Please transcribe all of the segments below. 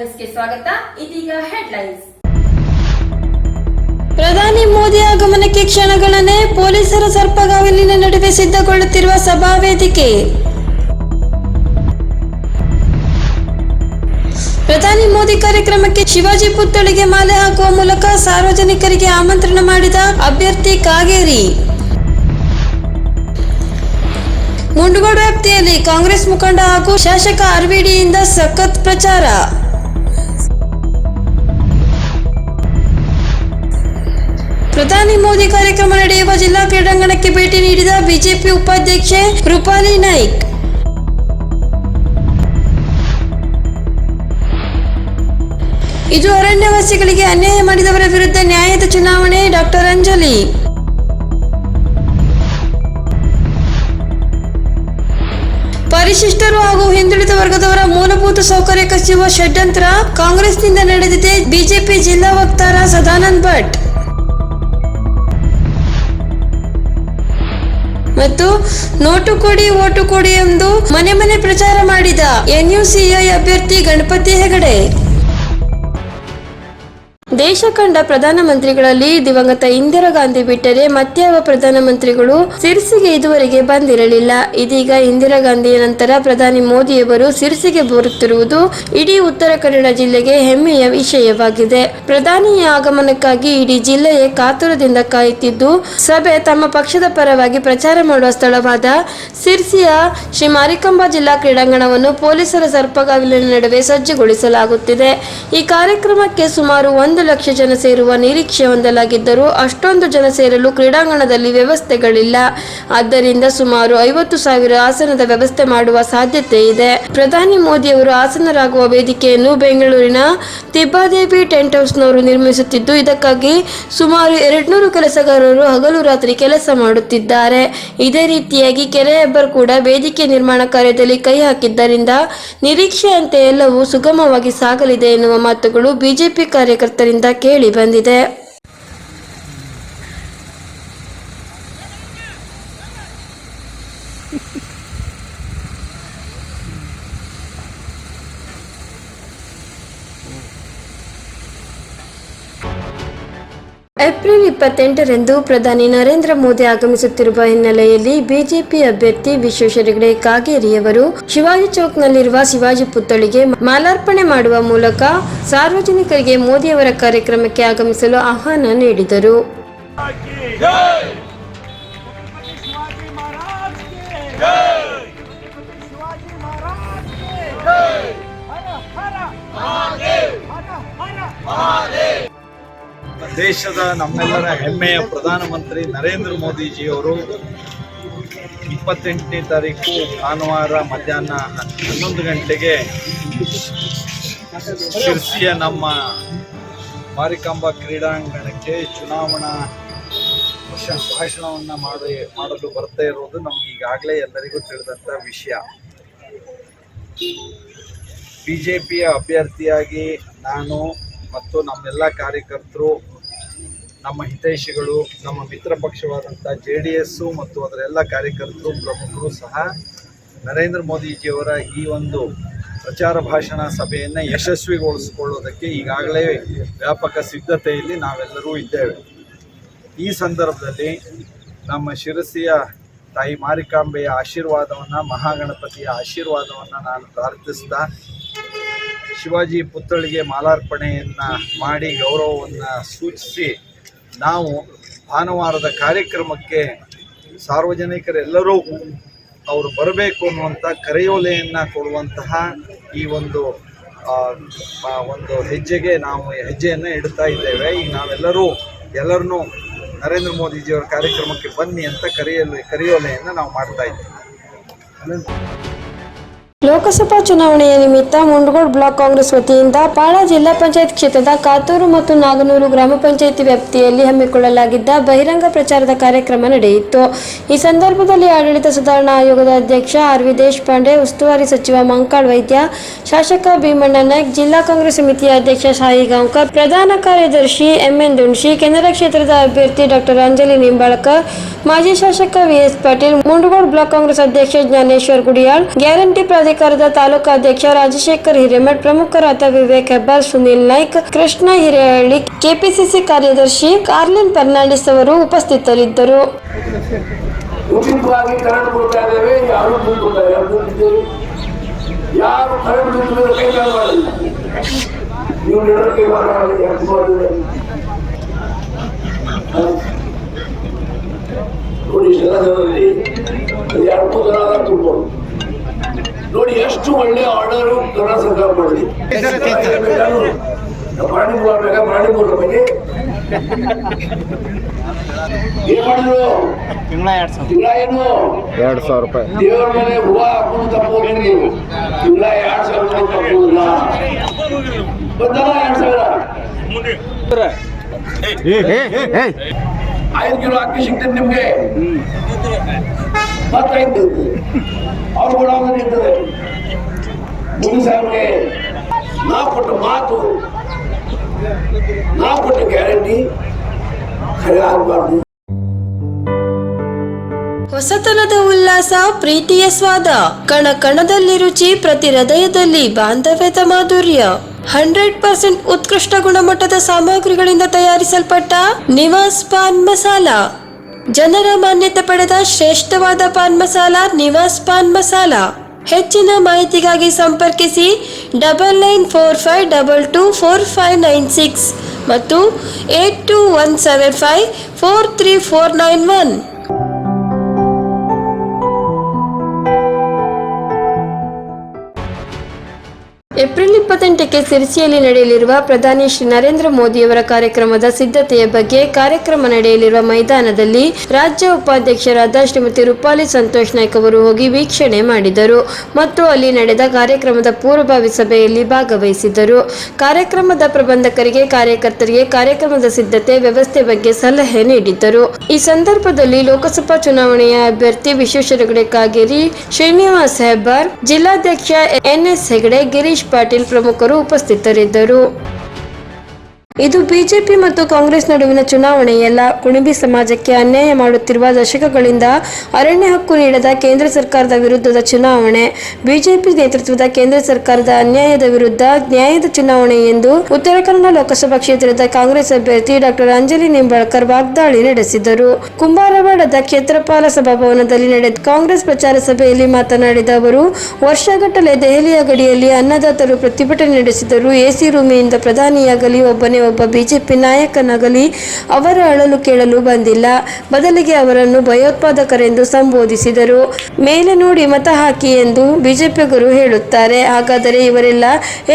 ನ್ಯೂಸ್ಗೆ ಸ್ವಾಗತ. ಇದೀಗ ಹೆಡ್ಲೈನ್ಸ್. ಪ್ರಧಾನಿ ಮೋದಿ ಆಗಮನಕ್ಕೆ ಕ್ಷಣಗಳನ್ನೇ ಪೊಲೀಸರ ಸರ್ಪಗಾವಲಿನ ನಡುವೆ ಸಿದ್ಧಗೊಳ್ಳುತ್ತಿರುವ ಸಭಾ ವೇದಿಕೆ. ಪ್ರಧಾನಿ ಮೋದಿ ಕಾರ್ಯಕ್ರಮಕ್ಕೆ ಶಿವಾಜಿ ಪುತ್ಥಳಿಗೆ ಮಾಲೆ ಹಾಕುವ ಮೂಲಕ ಸಾರ್ವಜನಿಕರಿಗೆ ಆಮಂತ್ರಣ ಮಾಡಿದ ಅಭ್ಯರ್ಥಿ ಕಾಗೇರಿ. ಮುಂಡಗೋಡು ವ್ಯಾಪ್ತಿಯಲ್ಲಿ ಕಾಂಗ್ರೆಸ್ ಮುಖಂಡ ಹಾಗೂ ಶಾಸಕ ಆರ್ವಿಡಿಯಿಂದ ಸಖತ್ ಪ್ರಚಾರ. ಪ್ರಧಾನಿ ಮೋದಿ ಕಾರ್ಯಕ್ರಮ ನಡೆಯುವ ಜಿಲ್ಲಾ ಕ್ರೀಡಾಂಗಣಕ್ಕೆ ಭೇಟಿ ನೀಡಿದ ಬಿಜೆಪಿ ಉಪಾಧ್ಯಕ್ಷೆ ರೂಪಾಲಿ ನಾಯ್ಕ್. ಇದು ಅರಣ್ಯವಾಸಿಗಳಿಗೆ ಅನ್ಯಾಯ ಮಾಡಿದವರ ವಿರುದ್ಧ ನ್ಯಾಯದ ಚುನಾವಣೆ, ಡಾಕ್ಟರ್ ಅಂಜಲಿ. ಪರಿಶಿಷ್ಟರು ಹಾಗೂ ಹಿಂದುಳಿದ ವರ್ಗದವರ ಮೂಲಭೂತ ಸೌಕರ್ಯ ಕಸಿಯುವ ಷಡ್ಯಂತ್ರ ಕಾಂಗ್ರೆಸ್ನಿಂದ ನಡೆದಿದೆ ಬಿಜೆಪಿ ಜಿಲ್ಲಾ ವಕ್ತಾರ ಸದಾನಂದ್ ಭಟ್. ಮತ್ತು ನೋಟು ಕೊಡಿ ಓಟು ಕೊಡಿ ಎಂದು ಮನೆ ಮನೆ ಪ್ರಚಾರ ಮಾಡಿದ ಎನ್ಯುಸಿಐ ಅಭ್ಯರ್ಥಿ ಗಣಪತಿ ಹೆಗಡೆ. ದೇಶ ಕಂಡ ಪ್ರಧಾನಮಂತ್ರಿಗಳಲ್ಲಿ ದಿವಂಗತ ಇಂದಿರಾ ಗಾಂಧಿ ಬಿಟ್ಟರೆ ಮತ್ಯಾವ ಪ್ರಧಾನಮಂತ್ರಿಗಳು ಸಿರ್ಸಿಗೆ ಇದುವರೆಗೆ ಬಂದಿರಲಿಲ್ಲ. ಇದೀಗ ಇಂದಿರಾ ಗಾಂಧಿಯ ನಂತರ ಪ್ರಧಾನಿ ಮೋದಿಯವರು ಸಿರ್ಸಿಗೆ ಬರುತ್ತಿರುವುದು ಇಡೀ ಉತ್ತರ ಕನ್ನಡ ಜಿಲ್ಲೆಗೆ ಹೆಮ್ಮೆಯ ವಿಷಯವಾಗಿದೆ. ಪ್ರಧಾನಿಯ ಆಗಮನಕ್ಕಾಗಿ ಇಡೀ ಜಿಲ್ಲೆಯೇ ಕಾತುರದಿಂದ ಕಾಯುತ್ತಿದ್ದು, ಸಭೆ ತಮ್ಮ ಪಕ್ಷದ ಪರವಾಗಿ ಪ್ರಚಾರ ಮಾಡುವ ಸ್ಥಳವಾದ ಸಿರ್ಸಿಯ ಶ್ರೀ ಮಾರಿಕಂಬ ಜಿಲ್ಲಾ ಕ್ರೀಡಾಂಗಣವನ್ನು ಪೊಲೀಸರ ಸರ್ಪಗಾವಲಿನ ನಡುವೆ ಸಜ್ಜುಗೊಳಿಸಲಾಗುತ್ತಿದೆ. ಈ ಕಾರ್ಯಕ್ರಮಕ್ಕೆ ಸುಮಾರು ಒಂದು ಲಕ್ಷ ಜನ ಸೇರುವ ನಿರೀಕ್ಷೆ ಹೊಂದಲಾಗಿದ್ದರೂ ಅಷ್ಟೊಂದು ಜನ ಸೇರಲು ಕ್ರೀಡಾಂಗಣದಲ್ಲಿ ವ್ಯವಸ್ಥೆಗಳಿಲ್ಲ. ಆದ್ದರಿಂದ ಸುಮಾರು ಐವತ್ತು ಸಾವಿರ ಆಸನದ ವ್ಯವಸ್ಥೆ ಮಾಡುವ ಸಾಧ್ಯತೆ ಇದೆ. ಪ್ರಧಾನಿ ಮೋದಿಯವರು ಆಸನರಾಗುವ ವೇದಿಕೆಯನ್ನು ಬೆಂಗಳೂರಿನ ತಿಬ್ಬಾದೇವಿ ಟೆಂಟ್ ಹೌಸ್ನವರು ನಿರ್ಮಿಸುತ್ತಿದ್ದು, ಇದಕ್ಕಾಗಿ ಸುಮಾರು ಎರಡ್ನೂರು ಕೆಲಸಗಾರರು ಹಗಲು ರಾತ್ರಿ ಕೆಲಸ ಮಾಡುತ್ತಿದ್ದಾರೆ. ಇದೇ ರೀತಿಯಾಗಿ ಕೆರೆ ಹೆಬ್ಬರ್ ಕೂಡ ವೇದಿಕೆ ನಿರ್ಮಾಣ ಕಾರ್ಯದಲ್ಲಿ ಕೈ ಹಾಕಿದ್ದರಿಂದ ನಿರೀಕ್ಷೆಯಂತೆ ಎಲ್ಲವೂ ಸುಗಮವಾಗಿ ಸಾಗಲಿದೆ ಎನ್ನುವ ಮಾತುಗಳು ಬಿಜೆಪಿ ಕಾರ್ಯಕರ್ತರಿಂದ ಕೇಳಿ ಬಂದಿದೆ. ಇಪ್ಪತ್ತೆಂಟರಂದು ಪ್ರಧಾನಿ ನರೇಂದ್ರ ಮೋದಿ ಆಗಮಿಸುತ್ತಿರುವ ಹಿನ್ನೆಲೆಯಲ್ಲಿ ಬಿಜೆಪಿ ಅಭ್ಯರ್ಥಿ ವಿಶ್ವೇಶ್ವರ ಹೆಗಡೆ ಕಾಗೇರಿಯವರು ಶಿವಾಜಿ ಚೌಕ್ನಲ್ಲಿರುವ ಶಿವಾಜಿ ಪುತ್ಥಳಿಗೆ ಮಾಲಾರ್ಪಣೆ ಮಾಡುವ ಮೂಲಕ ಸಾರ್ವಜನಿಕರಿಗೆ ಮೋದಿಯವರ ಕಾರ್ಯಕ್ರಮಕ್ಕೆ ಆಗಮಿಸಲು ಆಹ್ವಾನ ನೀಡಿದರು. ದೇಶದ ನಮ್ಮೆಲ್ಲರ ಹೆಮ್ಮೆಯ ಪ್ರಧಾನಮಂತ್ರಿ ನರೇಂದ್ರ ಮೋದಿಜಿಯವರು ಇಪ್ಪತ್ತೆಂಟನೇ ತಾರೀಕು ಭಾನುವಾರ ಮಧ್ಯಾಹ್ನ ಹನ್ನೊಂದು ಗಂಟೆಗೆ ಶಿರ್ಸಿಯ ನಮ್ಮ ಮಾರಿಕಾಂಬ ಕ್ರೀಡಾಂಗಣಕ್ಕೆ ಚುನಾವಣಾ ಭಾಷ- ಭಾಷಣವನ್ನು ಮಾಡಿ ಮಾಡಲು ಬರ್ತಾ ಇರೋದು ನಮ್ಗೆ ಈಗಾಗಲೇ ಎಲ್ಲರಿಗೂ ತಿಳಿದಂಥ ವಿಷಯ. ಬಿ ಜೆ ಪಿಯ ಅಭ್ಯರ್ಥಿಯಾಗಿ ನಾನು ಮತ್ತು ನಮ್ಮೆಲ್ಲ ಕಾರ್ಯಕರ್ತರು, ನಮ್ಮ ಹಿತೈಷಿಗಳು, ನಮ್ಮ ಮಿತ್ರ ಪಕ್ಷವಾದಂಥ ಜೆ ಡಿ ಎಸ್ಸು ಮತ್ತು ಅದರ ಎಲ್ಲ ಕಾರ್ಯಕರ್ತರು, ಪ್ರಮುಖರು ಸಹ ನರೇಂದ್ರ ಮೋದಿಜಿಯವರ ಈ ಒಂದು ಪ್ರಚಾರ ಭಾಷಣ ಸಭೆಯನ್ನು ಯಶಸ್ವಿಗೊಳಿಸಿಕೊಳ್ಳೋದಕ್ಕೆ ಈಗಾಗಲೇ ವ್ಯಾಪಕ ಸಿದ್ಧತೆಯಲ್ಲಿ ನಾವೆಲ್ಲರೂ ಇದ್ದೇವೆ. ಈ ಸಂದರ್ಭದಲ್ಲಿ ನಮ್ಮ ಶಿರಸಿಯ ತಾಯಿ ಮಾರಿಕಾಂಬೆಯ ಆಶೀರ್ವಾದವನ್ನು, ಮಹಾಗಣಪತಿಯ ಆಶೀರ್ವಾದವನ್ನು ನಾನು ಪ್ರಾರ್ಥಿಸ್ತಾ ಶಿವಾಜಿ ಪುತ್ಥಳಿಗೆ ಮಾಲಾರ್ಪಣೆಯನ್ನು ಮಾಡಿ ಗೌರವವನ್ನು ಸೂಚಿಸಿ ನಾವು ಭಾನುವಾರದ ಕಾರ್ಯಕ್ರಮಕ್ಕೆ ಸಾರ್ವಜನಿಕರೆಲ್ಲರೂ ಅವರು ಬರಬೇಕು ಅನ್ನುವಂಥ ಕರೆಯೋಲೆಯನ್ನು ಕೊಡುವಂತಹ ಈ ಒಂದು ಒಂದು ಹೆಜ್ಜೆಗೆ ನಾವು ಹೆಜ್ಜೆಯನ್ನು ಇಡ್ತಾ ಇದ್ದೇವೆ. ಈಗ ನಾವೆಲ್ಲರೂ ಎಲ್ಲರನ್ನೂ ನರೇಂದ್ರ ಮೋದಿಜಿಯವರ ಕಾರ್ಯಕ್ರಮಕ್ಕೆ ಬನ್ನಿ ಅಂತ ಕರೆಯಲು, ಕರೆಯೋಲೆಯನ್ನು ನಾವು ಮಾಡ್ತಾ ಇದ್ದೇವೆ. ಲೋಕಸಭಾ ಚುನಾವಣೆಯ ನಿಮಿತ್ತ ಮುಂಡಗೋಡ್ ಬ್ಲಾಕ್ ಕಾಂಗ್ರೆಸ್ ವತಿಯಿಂದ ಪಾಳ ಜಿಲ್ಲಾ ಪಂಚಾಯತ್ ಕ್ಷೇತ್ರದ ಕಾತೂರು ಮತ್ತು ನಾಗನೂರು ಗ್ರಾಮ ಪಂಚಾಯಿತಿ ವ್ಯಾಪ್ತಿಯಲ್ಲಿ ಹಮ್ಮಿಕೊಳ್ಳಲಾಗಿದ್ದ ಬಹಿರಂಗ ಪ್ರಚಾರದ ಕಾರ್ಯಕ್ರಮ ನಡೆಯಿತು. ಈ ಸಂದರ್ಭದಲ್ಲಿ ಆಡಳಿತ ಸುಧಾರಣಾ ಆಯೋಗದ ಅಧ್ಯಕ್ಷ ಆರ್ ವಿ ದೇಶಪಾಂಡೆ, ಉಸ್ತುವಾರಿ ಸಚಿವ ಮಂಕಾಳ್ ವೈದ್ಯ, ಶಾಸಕ ಭೀಮಣ್ಣ ನಾಯ್ಕ್ ಜಿಲ್ಲಾ ಕಾಂಗ್ರೆಸ್ ಸಮಿತಿಯ ಅಧ್ಯಕ್ಷ ಸಾಯಿ ಗಾಂವ್ಕರ್, ಪ್ರಧಾನ ಕಾರ್ಯದರ್ಶಿ ಎಂಎನ್ ದುಣಶಿ ಕೇಂದ್ರ ಕ್ಷೇತ್ರದ ಅಭ್ಯರ್ಥಿ ಡಾಕ್ಟರ್ ಅಂಜಲಿ ನಿಂಬಾಳ್ಕರ್, ಮಾಜಿ ಶಾಸಕ V S Patil, Mundgod block Congress ಅಧ್ಯಕ್ಷ ಜ್ಞಾನೇಶ್ವರ್ ಗುಡಿಯಾಳ್, ಗ್ಯಾರಂಟಿ ಪ್ರಾಧಿಕಾರ ಪ್ರಾಧಿಕಾರದ ತಾಲೂಕು ಅಧ್ಯಕ್ಷ ರಾಜಶೇಖರ್ ಹಿರೇಮಠ್ ಪ್ರಮುಖರಾದ ವಿವೇಕ್ ಹೆಬ್ಬಾರ್, ಸುನಿಲ್ ನಾಯ್ಕ್, ಕೃಷ್ಣ ಹಿರೇಹಳ್ಳಿ, ಕೆಪಿಸಿಸಿ ಕಾರ್ಯದರ್ಶಿ ಕಾರ್ಲಿನ್ ಫರ್ನಾಂಡಿಸ್ ಅವರು ಉಪಸ್ಥಿತರಿದ್ದರು. ಯಾರು ಇಷ್ಟೆಲ್ಲ ಜನರಲ್ಲಿ ನೋಡಿ ಎಷ್ಟು ಒಳ್ಳೆ ಆರ್ಡರ್ ಕರ್ನಾಟಕ ಸರ್ಕಾರ ಮಾಡಿದೆ ಪ್ರಾಣಿ ಬೇಕಾ ಪ್ರಾಣಿ ಬಗ್ಗೆ ಏನ್ ಮಾಡಿದ್ರು? ತಿಂಗಳ ಎರಡು ಸಾವಿರ. ತಿಂಗಳ ಏನು? ಎರಡು ಸಾವಿರ ರೂಪಾಯಿ. ದೇವರ ಮೇಲೆ ಹೂವ ಹಾಕೊಂಡು ತಪ್ಪೋದ್ರಿ ನೀವು ತಿಂಗಳ ಎರಡ್ ಸಾವಿರ ರೂಪಾಯಿ ತಪ್ಪೋದಿಲ್ಲ ಬಂದಲ್ಲ ಎರಡ್ ಸಾವಿರ? ಐದು ಕಿಲೋ ಅಕ್ಕಿ ಸಿಗ್ತದೆ ನಿಮ್ಗೆ. ಮತ್ತೈದು ಅವ್ರು ಕೂಡ ಮುಗಿ ಸಾಹೇಬ್ಗೆ ನಾ ಕೊಟ್ಟ ಮಾತು ನಾ ಕೊಟ್ಟ ಗ್ಯಾರಂಟಿ ಆಗಬಾರ್ದು. ಹೊಸತನದ ಉಲ್ಲಾಸ, ಪ್ರೀತಿಯ ಸ್ವಾದ, ಕಣ ಕಣದಲ್ಲಿ ರುಚಿ, ಪ್ರತಿ ಹೃದಯದಲ್ಲಿ ಬಾಂಧವ್ಯದ ಮಾಧುರ್ಯ. ಹಂಡ್ರೆಡ್ ಪರ್ಸೆಂಟ್ ಉತ್ಕೃಷ್ಟ ಗುಣಮಟ್ಟದ ಸಾಮಗ್ರಿಗಳಿಂದ ತಯಾರಿಸಲ್ಪಟ್ಟ ನಿವಾಸ್ ಪಾನ್ ಮಸಾಲ. ಜನರ ಮಾನ್ಯತೆ ಪಡೆದ ಶ್ರೇಷ್ಠವಾದ ಪಾನ್ ಮಸಾಲ ನಿವಾಸ್ ಪಾನ್ ಮಸಾಲ. ಹೆಚ್ಚಿನ ಮಾಹಿತಿಗಾಗಿ ಸಂಪರ್ಕಿಸಿ double nine four five double two four five nine six ಮತ್ತು eight two one seven five four three four nine one. April ಇಪ್ಪತ್ತೆಂಟಕ್ಕೆ ಸಿರಿಸಿಯಲ್ಲಿ ನಡೆಯಲಿರುವ ಪ್ರಧಾನಿ ಶ್ರೀ ನರೇಂದ್ರ ಮೋದಿಯವರ ಕಾರ್ಯಕ್ರಮದ ಸಿದ್ಧತೆಯ ಬಗ್ಗೆ ಕಾರ್ಯಕ್ರಮ ನಡೆಯಲಿರುವ ಮೈದಾನದಲ್ಲಿ ರಾಜ್ಯ ಉಪಾಧ್ಯಕ್ಷರಾದ ಶ್ರೀಮತಿ ರೂಪಾಲಿ ಸಂತೋಷ್ ನಾಯ್ಕ್ ಅವರು ಹೋಗಿ ವೀಕ್ಷಣೆ ಮಾಡಿದರು ಮತ್ತು ಅಲ್ಲಿ ನಡೆದ ಕಾರ್ಯಕ್ರಮದ ಪೂರ್ವಭಾವಿ ಸಭೆಯಲ್ಲಿ ಭಾಗವಹಿಸಿದರು. ಕಾರ್ಯಕ್ರಮದ ಪ್ರಬಂಧಕರಿಗೆ, ಕಾರ್ಯಕರ್ತರಿಗೆ ಕಾರ್ಯಕ್ರಮದ ಸಿದ್ಧತೆ, ವ್ಯವಸ್ಥೆ ಬಗ್ಗೆ ಸಲಹೆ ನೀಡಿದ್ದರು. ಈ ಸಂದರ್ಭದಲ್ಲಿ ಲೋಕಸಭಾ ಚುನಾವಣೆಯ ಅಭ್ಯರ್ಥಿ ವಿಶ್ವೇಶ್ವರ ಹೆಗಡೆ ಕಾಗೇರಿ ಶ್ರೀನಿವಾಸ್ ಹೆಬ್ಬಾರ್, ಜಿಲ್ಲಾಧ್ಯಕ್ಷ ಎನ್ಎಸ್ ಹೆಗಡೆ, ಗಿರೀಶ್ ಪಾಟೀಲ್ ಪ್ರಮುಖರು ಉಪಸ್ಥಿತರಿದ್ದರು. ಇದು ಬಿಜೆಪಿ ಮತ್ತು ಕಾಂಗ್ರೆಸ್ ನಡುವಿನ ಚುನಾವಣೆಯಲ್ಲ ಕುಣಿಬಿ ಸಮಾಜಕ್ಕೆ ಅನ್ಯಾಯ ಮಾಡುತ್ತಿರುವ ದಶಕಗಳಿಂದ ಅರಣ್ಯ ಹಕ್ಕು ನೀಡದ ಕೇಂದ್ರ ಸರ್ಕಾರದ ವಿರುದ್ಧದ ಚುನಾವಣೆ. ಬಿಜೆಪಿ ನೇತೃತ್ವದ ಕೇಂದ್ರ ಸರ್ಕಾರದ ಅನ್ಯಾಯದ ವಿರುದ್ಧ ನ್ಯಾಯದ ಚುನಾವಣೆ ಎಂದು ಉತ್ತರ ಕನ್ನಡ ಲೋಕಸಭಾ ಕ್ಷೇತ್ರದ ಕಾಂಗ್ರೆಸ್ ಅಭ್ಯರ್ಥಿ ಡಾಕ್ಟರ್ ಅಂಜಲಿ ನಿಂಬಾಳ್ಕರ್ ವಾಗ್ದಾಳಿ ನಡೆಸಿದರು. ಕುಂಬಾರವಾಡದ ಕ್ಷೇತ್ರಪಾಲ ಸಭಾಭವನದಲ್ಲಿ ನಡೆದ ಕಾಂಗ್ರೆಸ್ ಪ್ರಚಾರ ಸಭೆಯಲ್ಲಿ ಮಾತನಾಡಿದ ಅವರು, ವರ್ಷಗಟ್ಟಲೆ ದೆಹಲಿಯ ಗಡಿಯಲ್ಲಿ ಅನ್ನದಾತರು ಪ್ರತಿಭಟನೆ ನಡೆಸಿದರು ಎಸಿ ರೂಮಿಯಿಂದ ಪ್ರಧಾನಿಯಾಗಲಿ ಒಬ್ಬನೇ ಒಬ್ಬ ಬಿಜೆಪಿ ನಾಯಕನಾಗಲಿ, ಅವರ ಅಳಲು ಕೇಳಲು ಬಂದಿಲ್ಲ. ಬದಲಿಗೆ ಅವರನ್ನು ಭಯೋತ್ಪಾದಕರೆಂದು ಸಂಬೋಧಿಸಿದರು. ಮೇಲೆ ನೋಡಿ ಮತ ಹಾಕಿ ಎಂದು ಬಿಜೆಪಿಗರು ಹೇಳುತ್ತಾರೆ. ಹಾಗಾದರೆ ಇವರೆಲ್ಲ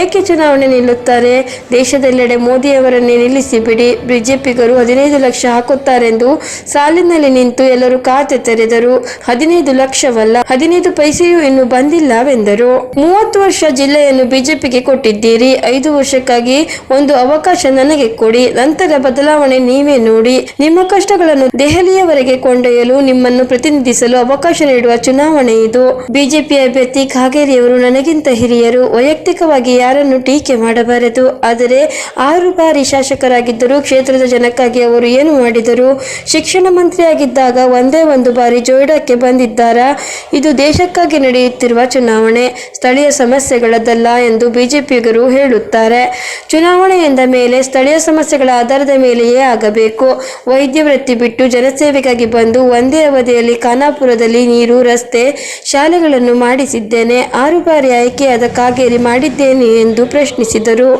ಏಕೆ ಚುನಾವಣೆ ನಿಲ್ಲುತ್ತಾರೆ? ದೇಶದೆಲ್ಲೆಡೆ ಮೋದಿಯವರನ್ನೇ ನಿಲ್ಲಿಸಿ ಬಿಡಿ ಬಿಜೆಪಿಗರು ಹದಿನೈದು ಲಕ್ಷ ಹಾಕುತ್ತಾರೆಂದು ಸಾಲಿನಲ್ಲಿ ನಿಂತು ಎಲ್ಲರೂ ಖಾತೆ ತೆರೆದರು. ಹದಿನೈದು ಲಕ್ಷವಲ್ಲ, ಹದಿನೈದು ಪೈಸೆಯೂ ಇನ್ನು ಬಂದಿಲ್ಲವೆಂದರು. ಮೂವತ್ತು ವರ್ಷ ಜಿಲ್ಲೆಯನ್ನು ಬಿಜೆಪಿಗೆ ಕೊಟ್ಟಿದ್ದೀರಿ. ಐದು ವರ್ಷಕ್ಕಾಗಿ ಒಂದು ಅವಕಾಶ ನನಗೆ ಕೊಡಿ. ನಂತರ ಬದಲಾವಣೆ ನೀವೇ ನೋಡಿ. ನಿಮ್ಮ ಕಷ್ಟಗಳನ್ನು ದೆಹಲಿಯವರೆಗೆ ಕೊಂಡೊಯ್ಯಲು ನಿಮ್ಮನ್ನು ಪ್ರತಿನಿಧಿಸಲು ಅವಕಾಶ ನೀಡುವ ಚುನಾವಣೆ ಇದು. ಬಿಜೆಪಿ ಅಭ್ಯರ್ಥಿ ಕಾಗೇರಿಯವರು ನನಗಿಂತ ಹಿರಿಯರು. ವೈಯಕ್ತಿಕವಾಗಿ ಯಾರನ್ನು ಟೀಕೆ ಮಾಡಬಾರದು. ಆದರೆ ಆರು ಬಾರಿ ಶಾಸಕರಾಗಿದ್ದರೂ ಕ್ಷೇತ್ರದ ಜನಕ್ಕಾಗಿ ಅವರು ಏನು ಮಾಡಿದರು? ಶಿಕ್ಷಣ ಮಂತ್ರಿಯಾಗಿದ್ದಾಗ ಒಂದೇ ಒಂದು ಬಾರಿ ಜೋಯಿಡಾಕ್ಕೆ ಬಂದಿದ್ದಾರಾ? ಇದು ದೇಶಕ್ಕಾಗಿ ನಡೆಯುತ್ತಿರುವ ಚುನಾವಣೆ. ಸ್ಥಳೀಯ ಸಮಸ್ಯೆಗಳದ್ದಲ್ಲ ಎಂದು ಬಿಜೆಪಿಗರು ಹೇಳುತ್ತಾರೆ. ಚುನಾವಣೆ ಎಂದ ಮೇಲೆ ಸ್ಥಳೀಯ ಸಮಸ್ಯೆಗಳ ಆಧಾರದ ಮೇಲೆಯೇ ಆಗಬೇಕು. ವೈದ್ಯ ವೃತ್ತಿ ಬಿಟ್ಟು ಜನಸೇವೆಗಾಗಿ ಬಂದು ಒಂದೇ ಅವಧಿಯಲ್ಲಿ ಖಾನಾಪುರದಲ್ಲಿ ನೀರು, ರಸ್ತೆ, ಶಾಲೆಗಳನ್ನು ಮಾಡಿಸಿದ್ದೇನೆ. ಆರು ಬಾರಿ ಆಯ್ಕೆಯಾದ ಕಾಗೇರಿ ಮಾಡಿದ್ದೇನೆ ಎಂದು ಪ್ರಶ್ನಿಸಿದರು.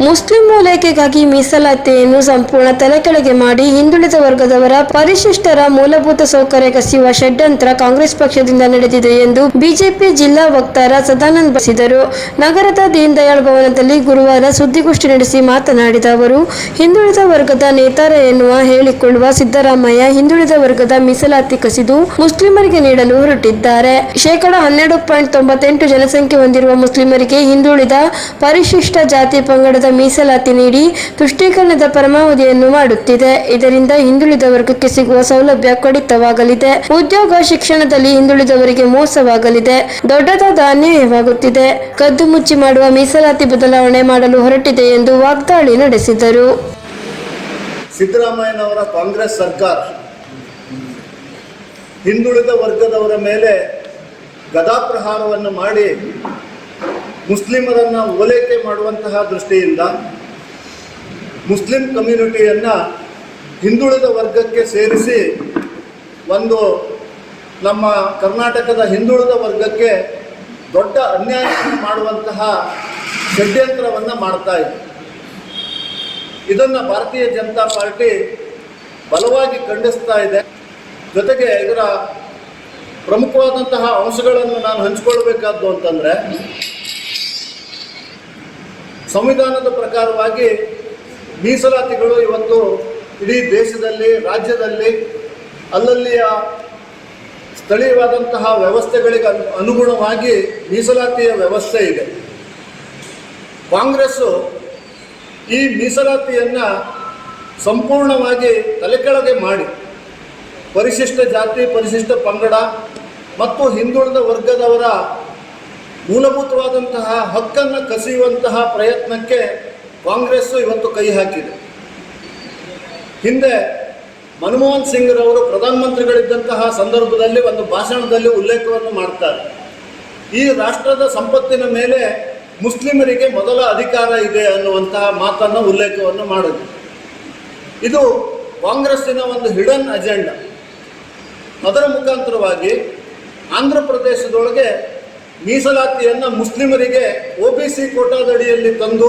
ಮುಸ್ಲಿಂ ಓಲೈಕೆಗಾಗಿ ಮೀಸಲಾತಿಯನ್ನು ಸಂಪೂರ್ಣ ತಲೆಕೆಳಗೆ ಮಾಡಿ ಹಿಂದುಳಿದ ವರ್ಗದವರ ಪರಿಶಿಷ್ಟರ ಮೂಲಭೂತ ಸೌಕರ್ಯ ಕಸಿಯುವ ಷಡ್ಯಂತ್ರ ಕಾಂಗ್ರೆಸ್ ಪಕ್ಷದಿಂದ ನಡೆದಿದೆ ಎಂದು ಬಿಜೆಪಿ ಜಿಲ್ಲಾ ವಕ್ತಾರ ಸದಾನಂದ ಬಸಿದರು. ನಗರದ ದೀನ್ ದಯಾಳ್ ಭವನದಲ್ಲಿ ಗುರುವಾರ ಸುದ್ದಿಗೋಷ್ಠಿ ನಡೆಸಿ ಮಾತನಾಡಿದ ಅವರು, ಹಿಂದುಳಿದ ವರ್ಗದ ನೇತಾರ ಎನ್ನುವ ಹೇಳಿಕೊಳ್ಳುವ ಸಿದ್ದರಾಮಯ್ಯ ಹಿಂದುಳಿದ ವರ್ಗದ ಮೀಸಲಾತಿ ಕಸಿದು ಮುಸ್ಲಿಮರಿಗೆ ನೀಡಲು ಹೊರಟಿದ್ದಾರೆ. ಶೇಕಡ ಹನ್ನೆರಡು ಪಾಯಿಂಟ್ ತೊಂಬತ್ತೆಂಟು ಜನಸಂಖ್ಯೆ ಹೊಂದಿರುವ ಮುಸ್ಲಿಮರಿಗೆ ಹಿಂದುಳಿದ ಪರಿಶಿಷ್ಟ ಜಾತಿ ಪಂಗಡದ ಮೀಸಲಾತಿ ನೀಡಿ ತುಷ್ಟೀಕರಣದ ಪರಮಾವಧಿಯನ್ನು ಮಾಡುತ್ತಿದೆ. ಇದರಿಂದ ಹಿಂದುಳಿದ ವರ್ಗಕ್ಕೆ ಸಿಗುವ ಸೌಲಭ್ಯ ಕಡಿತವಾಗಲಿದೆ. ಉದ್ಯೋಗ ಶಿಕ್ಷಣದಲ್ಲಿ ಹಿಂದುಳಿದವರಿಗೆ ಮೋಸವಾಗಲಿದೆ. ದೊಡ್ಡದಾದ ಅನ್ಯಾಯವಾಗುತ್ತಿದೆ. ಕದ್ದು ಮುಚ್ಚಿ ಮಾಡುವ ಮೀಸಲಾತಿ ಬದಲಾವಣೆ ಮಾಡಲು ಹೊರಟಿದೆ ಎಂದು ವಾಗ್ದಾಳಿ ನಡೆಸಿದರು. ಸಿದ್ದರಾಮಯ್ಯನವರ ಕಾಂಗ್ರೆಸ್ ಸರ್ಕಾರ ಹಿಂದುಳಿದ ವರ್ಗದವರ ಮೇಲೆ ಗದಾಪ್ರಹಾರವನ್ನು ಮಾಡಿ ಮುಸ್ಲಿಮರನ್ನು ಓಲೈಕೆ ಮಾಡುವಂತಹ ದೃಷ್ಟಿಯಿಂದ ಮುಸ್ಲಿಂ ಕಮ್ಯುನಿಟಿಯನ್ನು ಹಿಂದುಳಿದ ವರ್ಗಕ್ಕೆ ಸೇರಿಸಿ ಒಂದು ನಮ್ಮ ಕರ್ನಾಟಕದ ಹಿಂದುಳಿದ ವರ್ಗಕ್ಕೆ ದೊಡ್ಡ ಅನ್ಯಾಯವನ್ನು ಮಾಡುವಂತಹ ಷಡ್ಯಂತ್ರವನ್ನು ಮಾಡ್ತಾ ಇದೆ. ಇದನ್ನು ಭಾರತೀಯ ಜನತಾ ಪಾರ್ಟಿ ಬಲವಾಗಿ ಖಂಡಿಸ್ತಾ ಇದೆ. ಜೊತೆಗೆ ಇದರ ಪ್ರಮುಖವಾದಂತಹ ಅಂಶಗಳನ್ನು ನಾನು ಹಂಚಿಕೊಳ್ಬೇಕಾದ್ದು ಅಂತಂದರೆ ಸಂವಿಧಾನದ ಪ್ರಕಾರವಾಗಿ ಮೀಸಲಾತಿಗಳು ಇವತ್ತು ಇಡೀ ದೇಶದಲ್ಲಿ, ರಾಜ್ಯದಲ್ಲಿ ಅಲ್ಲಲ್ಲಿಯ ಸ್ಥಳೀಯವಾದಂತಹ ವ್ಯವಸ್ಥೆಗಳಿಗೆ ಅನು, ಅನುಗುಣವಾಗಿ ಮೀಸಲಾತಿಯ ವ್ಯವಸ್ಥೆ ಇದೆ. ಕಾಂಗ್ರೆಸ್ಸು ಈ ಮೀಸಲಾತಿಯನ್ನು ಸಂಪೂರ್ಣವಾಗಿ ತಲೆಕೆಳಗೆ ಮಾಡಿ. ಪರಿಶಿಷ್ಟ ಜಾತಿ, ಪರಿಶಿಷ್ಟ ಪಂಗಡ ಮತ್ತು ಹಿಂದುಳಿದ ವರ್ಗದವರ ಮೂಲಭೂತವಾದಂತಹ ಹಕ್ಕನ್ನು ಕಸಿಯುವಂತಹ ಪ್ರಯತ್ನಕ್ಕೆ ಕಾಂಗ್ರೆಸ್ಸು ಇವತ್ತು ಕೈ ಹಾಕಿದೆ. ಹಿಂದೆ ಮನಮೋಹನ್ ಸಿಂಗ್ರವರು ಪ್ರಧಾನಮಂತ್ರಿಗಳಿದ್ದಂತಹ ಸಂದರ್ಭದಲ್ಲಿ ಒಂದು ಭಾಷಣದಲ್ಲಿ ಉಲ್ಲೇಖವನ್ನು ಮಾಡ್ತಾರೆ. ಈ ರಾಷ್ಟ್ರದ ಸಂಪತ್ತಿನ ಮೇಲೆ ಮುಸ್ಲಿಮರಿಗೆ ಮೊದಲ ಅಧಿಕಾರ ಇದೆ ಅನ್ನುವಂತಹ ಮಾತನ್ನು ಉಲ್ಲೇಖವನ್ನು ಮಾಡಿದ್ರು. ಇದು ಕಾಂಗ್ರೆಸ್ಸಿನ ಒಂದು ಹಿಡನ್ ಅಜೆಂಡಾ. ಅದರ ಮುಖಾಂತರವಾಗಿ ಆಂಧ್ರ ಪ್ರದೇಶದೊಳಗೆ ಮೀಸಲಾತಿಯನ್ನು ಮುಸ್ಲಿಮರಿಗೆ ಒ ಬಿ ಸಿ ಕೋಟಾದಡಿಯಲ್ಲಿ ತಂದು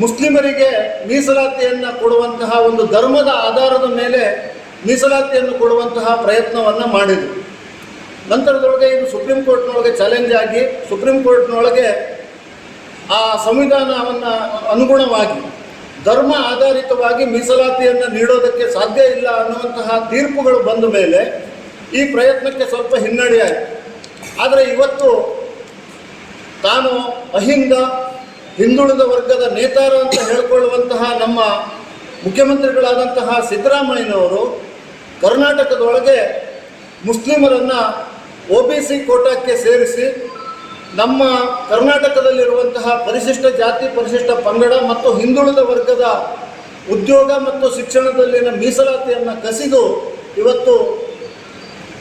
ಮುಸ್ಲಿಮರಿಗೆ ಮೀಸಲಾತಿಯನ್ನು ಕೊಡುವಂತಹ ಒಂದು ಧರ್ಮದ ಆಧಾರದ ಮೇಲೆ ಮೀಸಲಾತಿಯನ್ನು ಕೊಡುವಂತಹ ಪ್ರಯತ್ನವನ್ನು ಮಾಡಿದರು. ನಂತರದೊಳಗೆ ಇದು ಸುಪ್ರೀಂ ಕೋರ್ಟ್ನೊಳಗೆ ಚಾಲೆಂಜ್ ಆಗಿ ಸುಪ್ರೀಂ ಕೋರ್ಟ್ನೊಳಗೆ ಆ ಸಂವಿಧಾನವನ್ನು ಅನುಗುಣವಾಗಿ ಧರ್ಮ ಆಧಾರಿತವಾಗಿ ಮೀಸಲಾತಿಯನ್ನು ನೀಡೋದಕ್ಕೆ ಸಾಧ್ಯ ಇಲ್ಲ ಅನ್ನುವಂತಹ ತೀರ್ಪುಗಳು ಬಂದ ಮೇಲೆ ಈ ಪ್ರಯತ್ನಕ್ಕೆ ಸ್ವಲ್ಪ ಹಿನ್ನಡೆಯಾಯಿತು ಆದರೆ ಇವತ್ತು ತಾನು ಅಹಿಂದ, ಹಿಂದುಳಿದ ವರ್ಗದ ನೇತಾರ ಅಂತ ಹೇಳಿಕೊಳ್ಳುವಂತಹ ನಮ್ಮ ಮುಖ್ಯಮಂತ್ರಿಗಳಾದಂತಹ ಸಿದ್ದರಾಮಯ್ಯನವರು ಕರ್ನಾಟಕದೊಳಗೆ ಮುಸ್ಲಿಮರನ್ನು ಒ ಬಿ ಸಿ ಕೋಟಾಕ್ಕೆ ಸೇರಿಸಿ ನಮ್ಮ ಕರ್ನಾಟಕದಲ್ಲಿರುವಂತಹ ಪರಿಶಿಷ್ಟ ಜಾತಿ, ಪರಿಶಿಷ್ಟ ಪಂಗಡ ಮತ್ತು ಹಿಂದುಳಿದ ವರ್ಗದ ಉದ್ಯೋಗ ಮತ್ತು ಶಿಕ್ಷಣದಲ್ಲಿನ ಮೀಸಲಾತಿಯನ್ನು ಕಸಿದು ಇವತ್ತು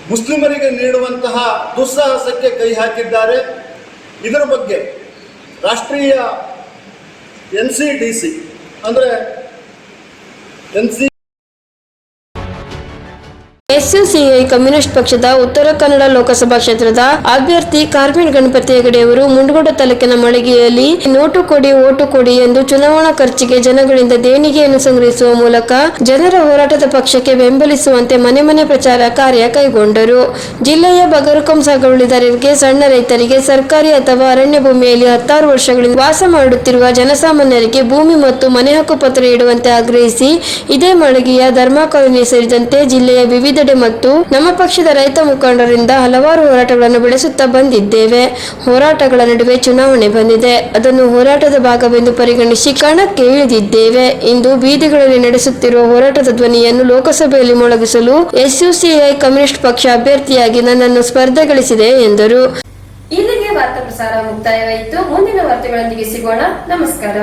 ಮುಸ್ಲಿಮರಿಗೆ ನೀಡುವಂತಹ ದುಸ್ಸಾಹಸಕ್ಕೆ ಕೈ ಹಾಕಿದ್ದಾರೆ. ಇದರ ಬಗ್ಗೆ ರಾಷ್ಟ್ರೀಯ ಎನ್ ಸಿ ಡಿ ಸಿ ಅಂದರೆ ಎನ್ ಸಿ ಎಸ್ಯುಸಿಐ ಕಮ್ಯುನಿಸ್ಟ್ ಪಕ್ಷದ ಉತ್ತರ ಕನ್ನಡ ಲೋಕಸಭಾ ಕ್ಷೇತ್ರದ ಅಭ್ಯರ್ಥಿ ಕಾರ್ಮಿನ್ ಗಣಪತಿ ಹೆಗಡೆಯವರು ಮುಂಡಗೋಡ ತಾಲೂಕಿನ ಮಳಿಗೆಯಲ್ಲಿ ನೋಟು ಕೊಡಿ, ಓಟು ಕೊಡಿ ಎಂದು ಚುನಾವಣಾ ಖರ್ಚಿಗೆ ಜನಗಳಿಂದ ದೇಣಿಗೆಯನ್ನು ಸಂಗ್ರಹಿಸುವ ಮೂಲಕ ಜನರ ಹೋರಾಟದ ಪಕ್ಷಕ್ಕೆ ಬೆಂಬಲಿಸುವಂತೆ ಮನೆ ಮನೆ ಪ್ರಚಾರ ಕಾರ್ಯ ಕೈಗೊಂಡರು. ಜಿಲ್ಲೆಯ ಬಗರುಕಂ ಸಾಗುವಳಿದಾರರಿಗೆ ಸಣ್ಣ ರೈತರಿಗೆ, ಸರ್ಕಾರಿ ಅಥವಾ ಅರಣ್ಯ ಭೂಮಿಯಲ್ಲಿ ಹತ್ತಾರು ವರ್ಷಗಳಿಂದ ವಾಸ ಮಾಡುತ್ತಿರುವ ಜನಸಾಮಾನ್ಯರಿಗೆ ಭೂಮಿ ಮತ್ತು ಮನೆ ಹಕ್ಕು ಪತ್ರ ಇಡುವಂತೆ ಆಗ್ರಹಿಸಿ ಇದೇ ಮಳಿಗೆಯ ಧರ್ಮ ಕಾಲೋನಿ ಸೇರಿದಂತೆ ಜಿಲ್ಲೆಯ ವಿವಿಧೆಡೆ ಮತ್ತು ನಮ್ಮ ಪಕ್ಷದ ರೈತ ಮುಖಂಡರಿಂದ ಹಲವಾರು ಹೋರಾಟಗಳನ್ನು ಬೆಳೆಸುತ್ತಾ ಬಂದಿದ್ದೇವೆ. ಹೋರಾಟಗಳ ನಡುವೆ ಚುನಾವಣೆ ಬಂದಿದೆ. ಅದನ್ನು ಹೋರಾಟದ ಭಾಗವೆಂದು ಪರಿಗಣಿಸಿ ಕಣಕ್ಕೆ ಇಳಿದಿದ್ದೇವೆ. ಇಂದು ಬೀದಿಗಳಲ್ಲಿ ನಡೆಸುತ್ತಿರುವ ಹೋರಾಟದ ಧ್ವನಿಯನ್ನು ಲೋಕಸಭೆಯಲ್ಲಿ ಮೊಳಗಿಸಲು ಎಸ್ಯುಸಿಐ ಕಮ್ಯುನಿಸ್ಟ್ ಪಕ್ಷ ಅಭ್ಯರ್ಥಿಯಾಗಿ ನನ್ನನ್ನು ಸ್ಪರ್ಧೆಗಳಿಸಿದೆ ಎಂದರು. ಇಲ್ಲಿಗೆ ವಾರ್ತಾ ಪ್ರಸಾರ ಮುಕ್ತಾಯವಾಯಿತು. ಮುಂದಿನ ವಾರ್ತೆಗಳೊಂದಿಗೆ ಸಿಗೋಣ. ನಮಸ್ಕಾರ.